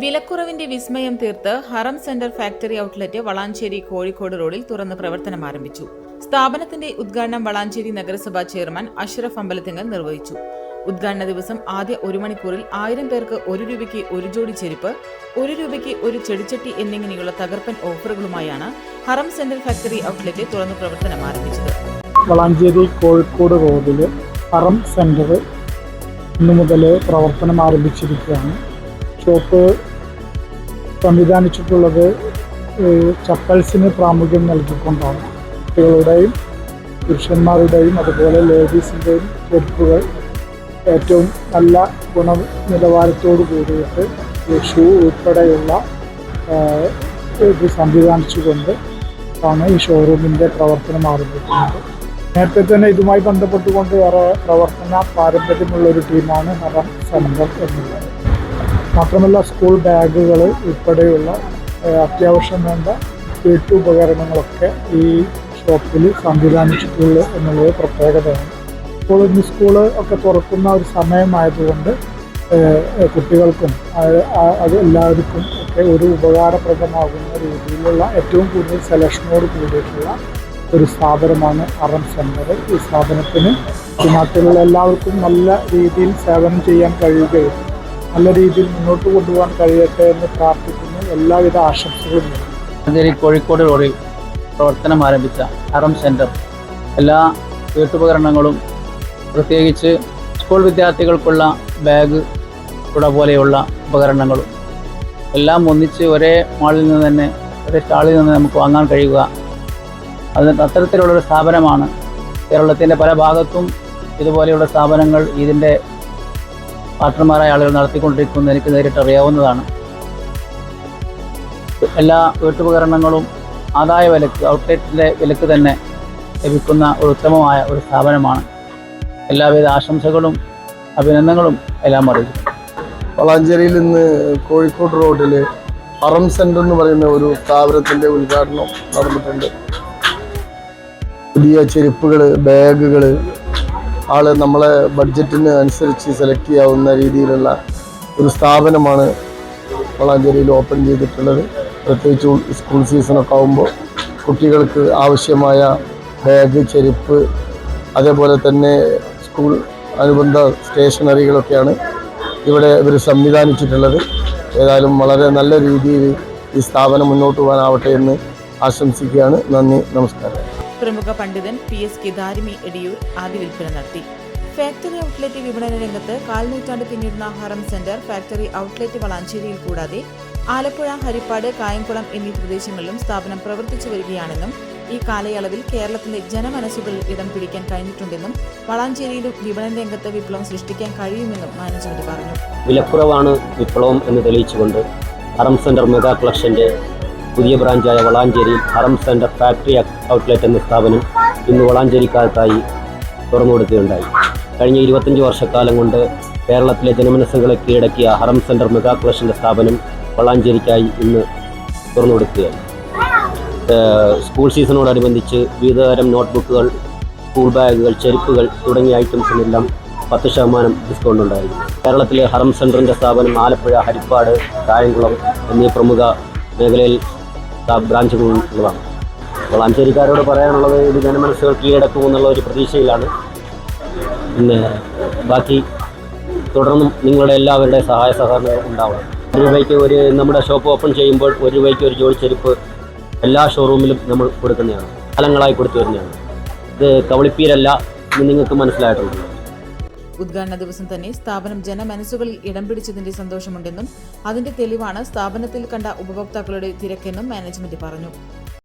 വിലക്കുറവിന്റെ വിസ്മയം തീർത്ത് Haram centre factory outlet Valanchery Kozhikode റോഡിൽ തുറന്ന് പ്രവർത്തനം ആരംഭിച്ചു. സ്ഥാപനത്തിന്റെ ഉദ്ഘാടനം വളാഞ്ചേരി നഗരസഭാ ചെയർമാൻ അഷ്റഫ് അമ്പലത്തിങ്ങൽ നിർവഹിച്ചു. ഉദ്ഘാടന ദിവസം ആദ്യ ഒരു മണിക്കൂറിൽ ആയിരം പേർക്ക് ഒരു രൂപയ്ക്ക് ഒരു ജോഡി ചെരുപ്പ് ഒരു രൂപയ്ക്ക് ഒരു ചെടിച്ചട്ടി എന്നിങ്ങനെയുള്ള തകർപ്പൻ ഓഫറുകളുമായാണ് ഹറം സെന്റർ ഫാക്ടറി ഔട്ട്ലെറ്റ് തുറന്ന് പ്രവർത്തനം ആരംഭിച്ചത്. വളാഞ്ചേരി കോഴിക്കോട് റോഡിൽ ഹറം സെന്റർ ഇന്നു മുതൽ പ്രവർത്തനം ആരംഭിച്ചിരിക്കുകയാണ്. ഷോപ്പ് സംവിധാനിച്ചിട്ടുള്ളത് ചപ്പൽസിന് പ്രാമുഖ്യം നൽകിക്കൊണ്ടാണ്. കുട്ടികളുടെയും പുരുഷന്മാരുടെയും അതുപോലെ ലേഡീസിന്റെയും ചെരുപ്പുകൾ ഏറ്റവും നല്ല ഗുണ നിലവാരത്തോട് കൂടിയിട്ട് ഷൂ ഉൾപ്പെടെയുള്ള ഇത് സംവിധാനിച്ചുകൊണ്ട് ആണ് ഈ ഷോറൂമിന്റെ പ്രവർത്തനം ആരംഭിക്കുന്നത്. നേരത്തെ തന്നെ ഇതുമായി ബന്ധപ്പെട്ടുകൊണ്ട് വേറെ പ്രവർത്തന പാരമ്പര്യമുള്ള ഒരു ടീമാണ് ഹറം സംഘം എന്നുള്ളത്. മാത്രമല്ല സ്കൂൾ ബാഗുകൾ ഉൾപ്പെടെയുള്ള അത്യാവശ്യം വേണ്ട വീട്ടുപകരണങ്ങളൊക്കെ ഈ ഷോപ്പിൽ സംവിധാനിച്ചിട്ടുള്ളൂ എന്നുള്ളത് പ്രത്യേകതയാണ്. ഇപ്പോൾ ഇന്ന് സ്കൂൾ ഒക്കെ തുറക്കുന്ന ഒരു സമയമായതുകൊണ്ട് കുട്ടികൾക്കും അത് എല്ലാവർക്കും ഒക്കെ ഒരു ഉപകാരപ്രദമാകുന്ന രീതിയിലുള്ള ഏറ്റവും കൂടുതൽ സെലക്ഷനോട് കൂടിയിട്ടുള്ള ഒരു സ്ഥാപനമാണ് അറം സെന്റർ ഈ സ്ഥാപനത്തിന് നാട്ടിലുള്ള എല്ലാവർക്കും നല്ല രീതിയിൽ സേവനം ചെയ്യാൻ കഴിയുകയും നല്ല രീതിയിൽ മുന്നോട്ട് കൊണ്ടുപോകാൻ കഴിയട്ടെ എന്ന് പ്രാർത്ഥിക്കുന്നു. എല്ലാവിധ ആശംസകളും ഞാൻ കോഴിക്കോട് റോഡിൽ പ്രവർത്തനം ആരംഭിച്ച അറം സെന്റർ എല്ലാ വീട്ടുപകരണങ്ങളും പ്രത്യേകിച്ച് സ്കൂൾ വിദ്യാർത്ഥികൾക്കുള്ള ബാഗ് കുട പോലെയുള്ള ഉപകരണങ്ങളും എല്ലാം ഒന്നിച്ച് ഒരേ മാളിൽ നിന്ന് തന്നെ ഒരേ സ്റ്റാളിൽ നിന്ന് നമുക്ക് വാങ്ങാൻ കഴിയുക. അത് അത്തരത്തിലുള്ളൊരു സ്ഥാപനമാണ് കേരളത്തിന്റെ പല ഭാഗത്തും ഇതുപോലെയുള്ള സ്ഥാപനങ്ങൾ ഇതിന്റെ പാർട്ട്ണർമാരായ ആളുകൾ നടത്തിക്കൊണ്ടിരിക്കുന്നത് എനിക്ക് നേരിട്ട് അറിയാവുന്നതാണ്. എല്ലാ വീട്ടുപകരണങ്ങളും ആദായ വിലക്ക് ഔട്ട്ലെറ്റിന്റെ വിലക്ക് തന്നെ ലഭിക്കുന്ന ഒരു ഉത്തമമായ ഒരു സ്ഥാപനമാണ്. എല്ലാവിധ ആശംസകളും അഭിനന്ദനങ്ങളും എല്ലാം അറിയിക്കുന്നു. വളാഞ്ചേരിയിൽ ഇന്ന് കോഴിക്കോട് റോഡിൽ അറം സെന്റർ എന്ന് പറയുന്ന ഒരു സ്ഥാപനത്തിന്റെ ഉദ്ഘാടനം നടന്നിട്ടുണ്ട്. പുതിയ ചെരുപ്പുകൾ ബാഗുകൾ ആൾ നമ്മളെ ബഡ്ജറ്റിന് അനുസരിച്ച് സെലക്ട് ചെയ്യാവുന്ന രീതിയിലുള്ള ഒരു സ്ഥാപനമാണ് വളാഞ്ചേരിയിൽ ഓപ്പൺ ചെയ്തിട്ടുള്ളത്. പ്രത്യേകിച്ച് സ്കൂൾ സീസണൊക്കെ ആകുമ്പോൾ കുട്ടികൾക്ക് ആവശ്യമായ ബാഗ് ചെരുപ്പ് അതേപോലെ തന്നെ സ്കൂൾ അനുബന്ധ സ്റ്റേഷനറികളൊക്കെയാണ് ഇവിടെ ഇവർ സംവിധാനിച്ചിട്ടുള്ളത്. ഏതായാലും വളരെ നല്ല രീതിയിൽ ഈ സ്ഥാപനം മുന്നോട്ട് പോകാനാവട്ടെ എന്ന് ആശംസിക്കുകയാണ്. നന്ദി നമസ്കാരം. പ്രമുഖ പണ്ഡിതൻ പി എസ് കിദാരിമി എടിയൂർ ആദ്യ വിൽപ്പന നടത്തി. ഫാക്ടറി ഔട്ട്ലെറ്റ് വിപണന രംഗത്ത് കാൽനൂറ്റാണ്ട് പിന്നിടുന്ന ഹറം സെന്റർ ഫാക്ടറി ഔട്ട്ലെറ്റ് വളാഞ്ചേരിയിൽ കൂടാതെ ആലപ്പുഴ ഹരിപ്പാട് കായംകുളം എന്നീ പ്രദേശങ്ങളിലും സ്ഥാപനം പ്രവർത്തിച്ചു വരികയാണെന്നും ഈ കാലയളവിൽ കേരളത്തിലെ ജനമനസ്സുകളിൽ ഇടം പിടിക്കാൻ കഴിഞ്ഞിട്ടുണ്ടെന്നും വളാഞ്ചേരിയിലും വിപണന രംഗത്ത് വിപ്ലവം സൃഷ്ടിക്കാൻ കഴിയുമെന്നും മാനേജ്മെന്റ് പറഞ്ഞു. വിലക്കുറവാണ് വിപ്ലവം എന്ന് തെളിയിച്ചുകൊണ്ട് ഹറം സെന്റർ മെഗാ കളക്ഷന്റെ പുതിയ ബ്രാഞ്ചായ വളാഞ്ചേരിയിൽ ഹറം സെന്റർ ഫാക്ടറി ഔട്ട്ലെറ്റ് എന്ന സ്ഥാപനം ഇന്ന് വളാഞ്ചേരിക്കാലത്തായി തുറന്നു കൊടുക്കുകയുണ്ടായി കഴിഞ്ഞ ഇരുപത്തഞ്ച് വർഷക്കാലം കൊണ്ട് കേരളത്തിലെ ജനമനസ്സുകളെ കീഴടക്കിയ ഹറം സെന്റർ മെഗാ കളക്ഷന്റെ സ്ഥാപനം വളാഞ്ചേരിക്കായി ഇന്ന് തുറന്നു കൊടുക്കുകയാണ് ഏഹ് സ്കൂൾ സീസണോടനുബന്ധിച്ച് വിവിധതരം നോട്ട്ബുക്കുകൾ സ്കൂൾ ബാഗുകൾ ചെരുപ്പുകൾ തുടങ്ങിയ ഐറ്റംസിനെല്ലാം പത്ത് ശതമാനം ഡിസ്കൗണ്ട് ഉണ്ടായിരുന്നു കേരളത്തിലെ ഹറം സെന്ററിന്റെ സ്ഥാപനം ആലപ്പുഴ ഹരിപ്പാട് കായംകുളം എന്നീ പ്രമുഖ മേഖലയിൽ ബ്രാഞ്ചുകൾ ഉള്ളതാണ്. അഞ്ചേരിക്കാരോട് പറയാനുള്ളത് ഇത് ജനമനസ്സുകൾ കീഴടക്കുമെന്നുള്ള ഒരു പ്രതീക്ഷയിലാണ്. പിന്നെ ബാക്കി തുടർന്നും നിങ്ങളുടെ എല്ലാവരുടെ സഹായ സഹകരണം ഉണ്ടാവണം. ഒരു രൂപയ്ക്ക് ഒരു നമ്മുടെ ഷോപ്പ് ഓപ്പൺ ചെയ്യുമ്പോൾ ഒരു രൂപയ്ക്ക് ഒരു ജോഡി ചെരുപ്പ് എല്ലാ ഷോറൂമിലും നമ്മൾ കൊടുക്കുന്നതാണ്. കാലങ്ങളായി കൊടുത്തു വരുന്നതാണ്. ഇത് കവളിപ്പീരല്ല നിങ്ങൾക്ക് മനസ്സിലായിട്ടുണ്ട്. ഉദ്ഘാടന ദിവസം തന്നെ സ്ഥാപനം ജനമനസ്സുകളിൽ ഇടം പിടിച്ചതിന്റെ സന്തോഷമുണ്ടെന്നും അതിന്റെ തെളിവാണ് സ്ഥാപനത്തിൽ കണ്ട ഉപഭോക്താക്കളുടെ തിരക്കെന്നും മാനേജ്മെന്റ് പറഞ്ഞു.